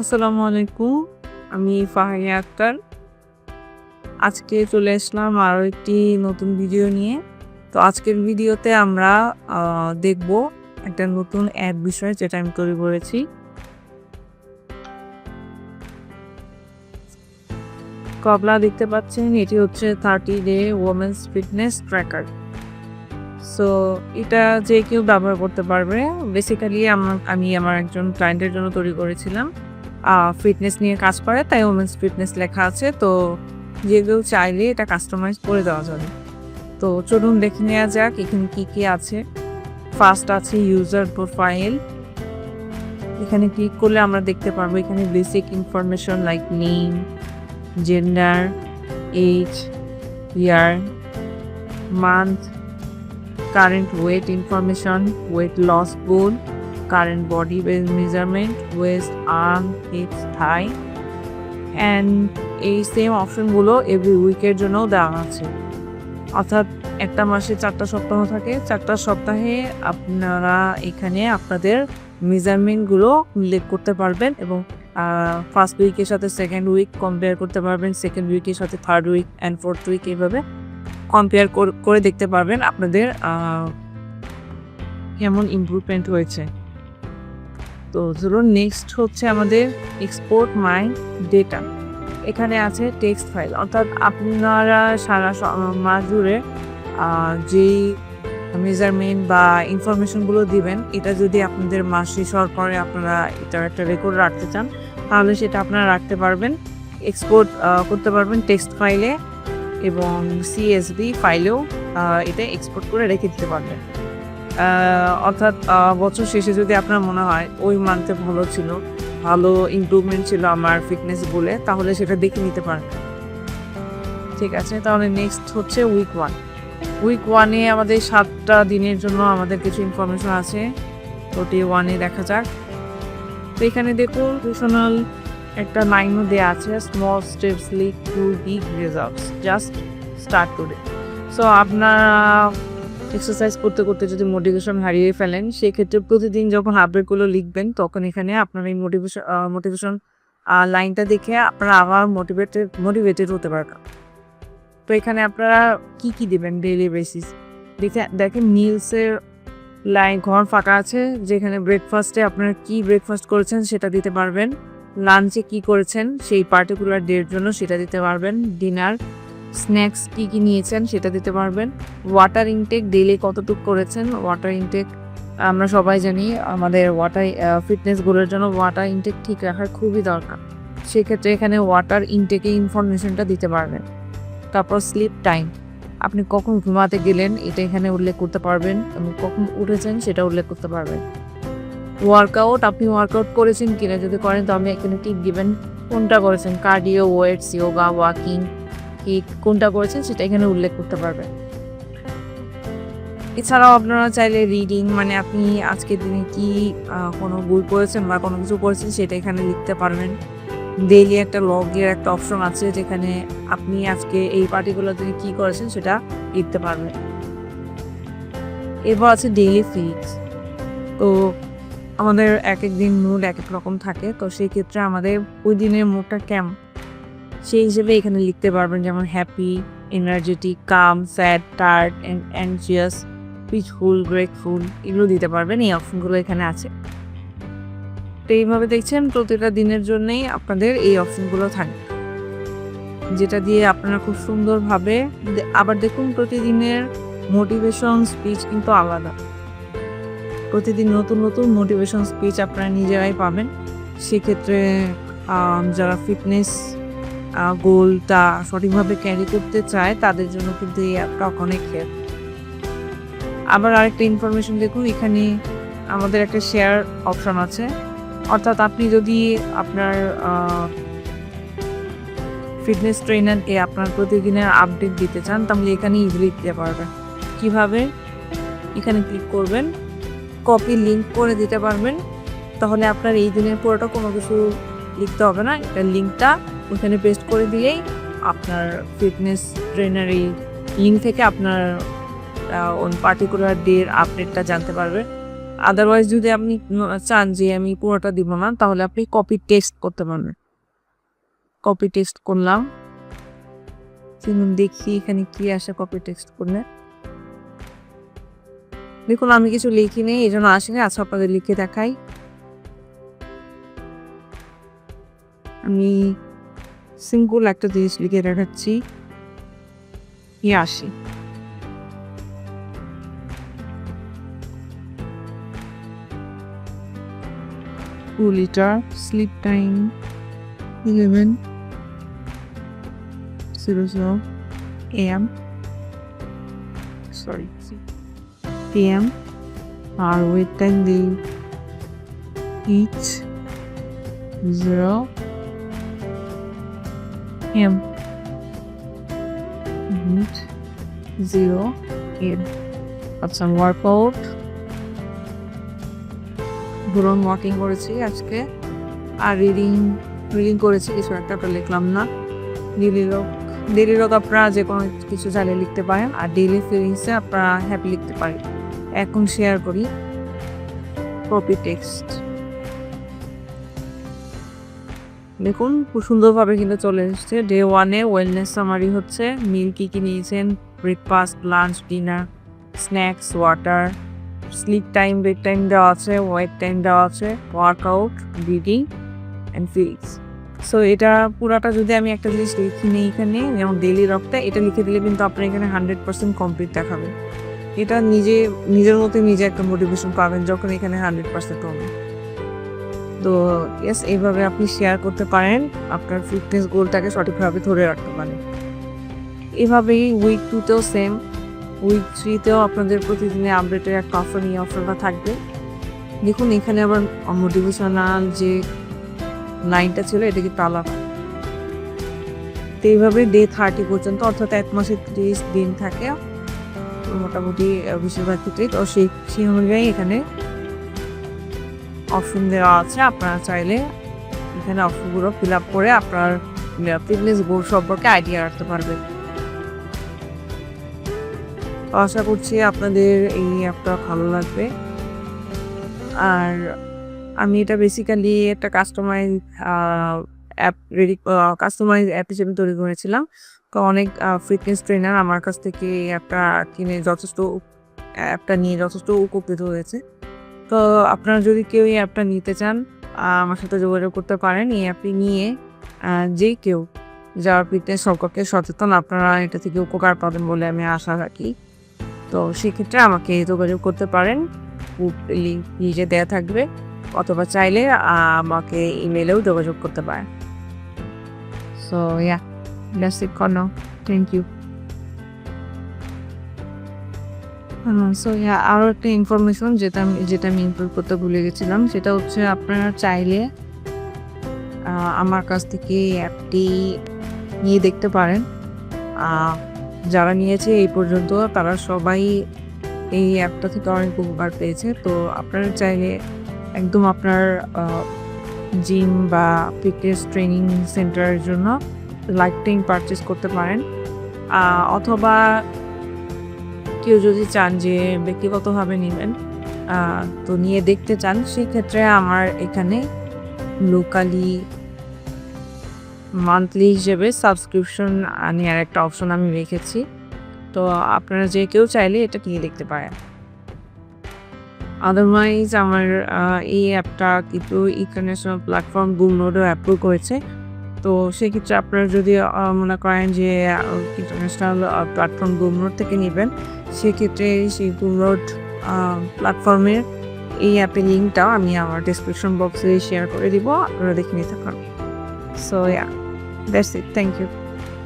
আসসালামু আলাইকুম, আমি ফাহিয়া আক্তার। আজকে চলে আসলাম আরও একটি নতুন ভিডিও নিয়ে। তো আজকের ভিডিওতে আমরা দেখব একটা নতুন অ্যাড বিষয় যেটা আমি তৈরি করেছি। কবলা দেখতে পাচ্ছেন, এটি হচ্ছে thirty day women's fitness tracker. So, এটা যে কেউ ব্যবহার করতে পারবে। বেসিক্যালি আমার আমি আমার একজন ক্লায়েন্টের জন্য তৈরি করেছিলাম। ফিটনেস নিয়ে কাজ করে তাই ওমেন্স ফিটনেস লেখা আছে। তো যে কেউ চাইলে এটা কাস্টমাইজ করে দেওয়া যাবে। তো চলুন দেখে নেওয়া যাক এখানে কি কি আছে। ফার্স্ট আছে ইউজার প্রোফাইল এখানে ক্লিক করলে আমরা দেখতে পারব এখানে basic information like name gender age year month current weight information weight loss goal, current body weight measurement, waist, arm, hips, thigh, and এই সেম অপশনগুলো এভরি উইকের জন্যও দেওয়া আছে। অর্থাৎ একটা মাসে চারটা সপ্তাহ থাকে। চারটা সপ্তাহে আপনারা এখানে আপনাদের মেজারমেন্টগুলো উল্লেখ করতে পারবেন এবং ফার্স্ট উইকের সাথে সেকেন্ড উইক কম্পেয়ার করতে পারবেন। সেকেন্ড উইকের সাথে third week and fourth week এইভাবে কম্পেয়ার করে দেখতে পারবেন। আপনাদের কেমন ইমপ্রুভমেন্ট হয়েছে। তো ধরুন নেক্সট হচ্ছে আমাদের এক্সপোর্ট মাই ডেটা এখানে আছে টেক্সট ফাইল অর্থাৎ আপনারা সারা মাস জুড়ে যেই মেজারমেন্ট বা ইনফরমেশনগুলো দিবেন, এটা যদি আপনাদের মাস পরে আপনারা এটার একটা রেকর্ড রাখতে চান, তাহলে সেটা আপনারা রাখতে পারবেন এক্সপোর্ট করতে পারবেন টেক্সট ফাইলে এবং সিএসভি ফাইলেও এটা এক্সপোর্ট করে রেখে দিতে পারবেন। অর্থাৎ বছর শেষে যদি আপনার মনে হয়, ওই মান্থে ভালো ছিল, ভালো ইমপ্রুভমেন্ট ছিল আমার ফিটনেস বলে, তাহলে সেটা দেখে নিতে পারেন। ঠিক আছে, তাহলে নেক্সট হচ্ছে উইক ওয়ান উইক ওয়ানে আমাদের সাতটা দিনের জন্য আমাদের কিছু ইনফরমেশন আছে ওটি ওয়ানে দেখা যাক। তো এখানে দেখুন টিউশনাল একটা লাইনও দেওয়া আছে small steps lead to big results just start today so আপনারা এক্সারসাইজ করতে করতে যদি মোটিভেশন হারিয়ে ফেলেন, সেক্ষেত্রে প্রতিদিন যখন আপডেটগুলো লিখবেন, তখন এখানে আপনার এই মোটিভেশন মোটিভেশন লাইনটা দেখে আপনারা আবার মোটিভেটেড মোটিভেটেড হতে পারবেন। তো এখানে আপনারা কি কি দিবেন ডেইলি বেসিস দেখে, দেখেন নিলসের লাইন ঘর ফাঁকা আছে, যেখানে ব্রেকফাস্টে আপনারা কি ব্রেকফাস্ট করেছেন সেটা দিতে পারবেন। লাঞ্চে কি করেছেন, সেই পার্টিকুলার ডের জন্য সেটা দিতে পারবেন। ডিনার স্ন্যাক্স কী কী নিয়েছেন সেটা দিতে পারবেন। ওয়াটার ইনটেক ডেইলি কতটুকু করেছেন? ওয়াটার ইনটেক, আমরা সবাই জানি, আমাদের ওয়াটার ফিটনেস গোলের জন্য ওয়াটার ইনটেক ঠিক রাখার খুবই দরকার। সেক্ষেত্রে এখানে ওয়াটার ইনটেকে ইনফরমেশনটা দিতে পারবেন। তারপর স্লিপ টাইম। আপনি কখন ঘুমাতে গেলেন এটা এখানে উল্লেখ করতে পারবেন এবং কখন উঠেছেন সেটা উল্লেখ করতে পারবেন। ওয়ার্কআউট, আপনি ওয়ার্কআউট করেছেন কিনা যদি করেন তাহলে এখানে টিপ দিবেন, কোনটা করেছেন? কার্ডিও, ওয়েটস, ইয়োগা, ওয়াকিং কি কোনটা করেছেন সেটা এখানে উল্লেখ করতে পারবেন। এছাড়াও আপনারা চাইলে রিডিং মানে আপনি আজকের দিনে কি কোনো বই পড়েছেন বা কোনো কিছু পড়েছেন সেটা এখানে লিখতে পারবেন। ডেইলি একটা লগের একটা অপশন আছে যেখানে আপনি আজকে এই পার্টিকুলার দিনে কি করেছেন সেটা লিখতে পারবেন। এরপর আছে ডেইলি ফিক্স তো আমাদের এক এক দিন মুড এক এক রকম থাকে। তো সেই ক্ষেত্রে আমাদের ওই দিনের মুডটা কেমন? সেই হিসেবে এখানে লিখতে পারবেন যেমন happy energetic calm sad tired tired anxious peaceful grateful এগুলো দিতে পারবেন, এই অপশনগুলো এখানে আছে। তো এইভাবে দেখছেন প্রতিটা দিনের জন্যেই আপনাদের এই অপশনগুলো থাকবে। যেটা দিয়ে আপনারা খুব সুন্দরভাবে আবার দেখুন প্রতিদিনের মোটিভেশন স্পিচ কিন্তু আলাদা। প্রতিদিন নতুন নতুন মোটিভেশন স্পিচ আপনারা নিজেরাই পাবেন। সেক্ষেত্রে যারা ফিটনেস গোলটা সঠিকভাবে ক্যারি করতে চায়, তাদের জন্য কিন্তু এই অ্যাপটা অনেক হেল্প আবার আরেকটা ইনফরমেশন দেখুন, এখানে আমাদের একটা শেয়ার অপশন আছে। অর্থাৎ আপনি যদি আপনার ফিটনেস ট্রেনার এ আপনার প্রতিদিনের আপডেট দিতে চান, তাহলে এখানে ইজিলি দিতে পারবেন। কীভাবে? এখানে ক্লিক করবেন কপি লিঙ্ক করে দিতে পারবেন। তাহলে আপনার এই দিনের পুরোটা কোনো কিছু লিখতে হবে না, এটা লিঙ্কটা ওখানে পেস্ট করে দিয়েই আপনার ফিটনেস ট্রেনার লিঙ্ক থেকে আপনার পার্টিকুলার ডের আপডেটটা জানতে পারবে আদারওয়াইজ যদি আপনি চান যে আমি পুরোটা দিব না, তাহলে আপনি কপি টেস্ট করতে পারবেন। কপি টেস্ট করলাম। দেখি এখানে কি আসে কপি টেক্সট করলে। দেখুন, আমি কিছু লিখিনি এই জন্য আসেনি আচ্ছা আপনাদের লিখে দেখাই। আমি সিঙ্গুল একটা জিনিস লিখে রাখাচ্ছি আসি। Two liter sleep time eleven zero zero M sorry M আর ওয়েট টাইম দিই each zero M. Zero M. Got some workout. ধরুন ওয়াকিং করেছি আজকে আর রিডিং রিডিং করেছি, কিছু একটা লিখলাম না ডেলি রক ডেলি রক আপনারা যে কোনো কিছু চাইলে লিখতে পারেন আর ডেইলি ফিলিংসে আপনারা হ্যাপি লিখতে পারেন এখন শেয়ার করি কপি টেক্সট দেখুন খুব সুন্দরভাবে কিন্তু চলে এসেছে। ডে ওয়ানে ওয়েলনেস সামারি হচ্ছে। মিল কী কী নিয়েছেন? Breakfast lunch dinner snacks water sleep time bed time দেওয়া আছে ওয়েট টাইম দেওয়া আছে workout reading and feelings so এটা পুরাটা যদি আমি একটা জিনিস লিখি নিই এখানে, যেমন ডেলি রকটা এটা লিখে দিলে কিন্তু আপনার এখানে হান্ড্রেড পার্সেন্ট কমপ্লিট দেখাবে। এটা নিজে, নিজের মতো নিজে একটা মোটিভেশন পাবেন যখন এখানে হান্ড্রেড পার্সেন্ট হবে। তো ইয়েস এইভাবে আপনি শেয়ার করতে পারেন। আপনার ফিটনেস গোলটাকে সঠিকভাবে ধরে রাখতে পারেন। এভাবেই উইক টুতেও সেম উইক থ্রিতেও আপনাদের প্রতিদিনে আপডেটের একটা অফার নিয়ে অফারটা থাকবে। দেখুন, এখানে আবার মোটিভেশনাল যে লাইনটা ছিল, এটা আলাদা। তো এইভাবে ডে থার্টি পর্যন্ত, অর্থাৎ এক মাসে ত্রিশ দিন থাকে, মোটামুটি বেশিরভাগ ক্ষেত্রেই। তো সেই সেই অনুযায়ী এখানে অপশন দেওয়া আছে, আপনারা চাইলে এখানে অপশনগুলো ফিল আপ করে আপনার ফিটনেস গোল সম্পর্কে আইডিয়া রাখতে পারবেন। আশা করছি আপনাদের এই অ্যাপটা ভালো লাগবে। আর আমি এটা বেসিক্যালি একটা customize app ready customize app হিসেবে তৈরি করেছিলাম। তো অনেক ফিটনেস ট্রেনার আমার কাছ থেকে এই অ্যাপটা কিনে যথেষ্ট অ্যাপটা নিয়ে যথেষ্ট উপকৃত হয়েছে। তো আপনারা যদি কেউ এই অ্যাপটা নিতে চান আমার সাথে যোগাযোগ করতে পারেন। এই অ্যাপটি নিয়ে যে কেউ যার ফিটনেস সম্পর্কে সচেতন। আপনারা এটা থেকে উপকার পাবেন বলে আমি আশা রাখি। তো সেক্ষেত্রে আমাকে যোগাযোগ করতে পারেন। লিঙ্ক নিজে দেওয়া থাকবে। অথবা চাইলে আমাকে ইমেলেও যোগাযোগ করতে পারেন। So yeah that's it thank you so আরও একটা ইনফরমেশন যেটা আমি যেটা আমি ইনক্লুড করতে ভুলে গেছিলাম, সেটা হচ্ছে আপনারা চাইলে আমার কাছ থেকে অ্যাপটি নিয়ে দেখতে পারেন। যারা নিয়েছে এই পর্যন্ত, তারা সবাই এই অ্যাপটা থেকে অনেক উপকার পেয়েছে। তো আপনারা চাইলে একদম আপনার জিম বা ফিটনেস ট্রেনিং সেন্টারের জন্য লাইফ টাইম পারচেস করতে পারেন। অথবা কেউ যদি চান যে ব্যক্তিগতভাবে নেবেন তো নিয়ে দেখতে চান সেক্ষেত্রে আমার এখানে লোকালি মান্থলি হিসেবে সাবস্ক্রিপশন নেওয়ার একটা অপশন আমি রেখেছি। তো আপনারা যে কেউ চাইলে এটা নিয়ে দেখতে পারেন। আদারওয়াইজ আমার এই অ্যাপটা কিন্তু ইন্টারন্যাশনাল প্ল্যাটফর্ম গুমনোডও অ্যাপ্রুভ করেছে। তো সেক্ষেত্রে আপনারা যদি মনে করেন যে ইন্টারন্যাশনাল প্ল্যাটফর্ম গুমরোড থেকে নেবেন, সেক্ষেত্রে সেই গুমরোড প্ল্যাটফর্মের এই অ্যাপের লিঙ্কটাও আমি আমার ডিসক্রিপশন বক্সে শেয়ার করে দিব, আপনারা দেখে নিতে পারবেন। So yeah that's it thank you